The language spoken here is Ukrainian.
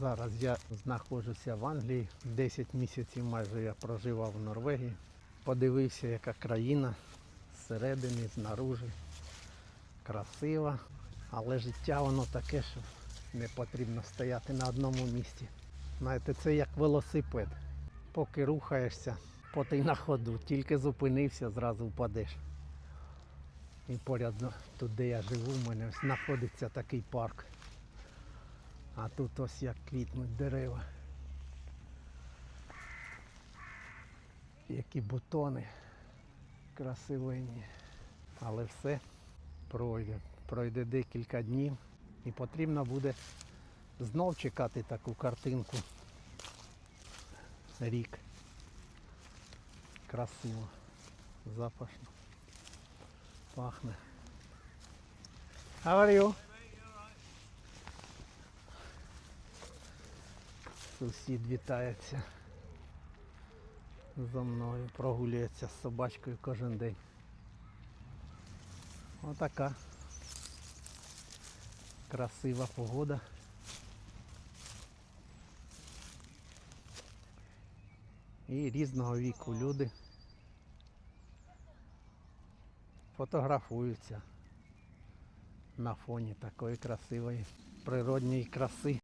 Зараз я знаходжуся в Англії. 10 місяців майже я проживав в Норвегії. Подивився, яка країна зсередини, знаружи. Красива. Але життя воно таке, що не потрібно стояти на одному місці. Знаєте, це як велосипед. Поки рухаєшся, поти на ходу, тільки зупинився, зразу впадеш. І поряд тут, де я живу, в мене знаходиться такий парк. А тут ось як квітнуть дерева. Які бутони красивенні. Але все пройде. Пройде декілька днів і потрібно буде знов чекати таку картинку. Рік. Красиво. Запашно. Пахне. How are you? Сусід вітається зо мною, прогулюється з собачкою кожен день. Отака красива погода. І різного віку люди фотографуються на фоні такої красивої природньої краси.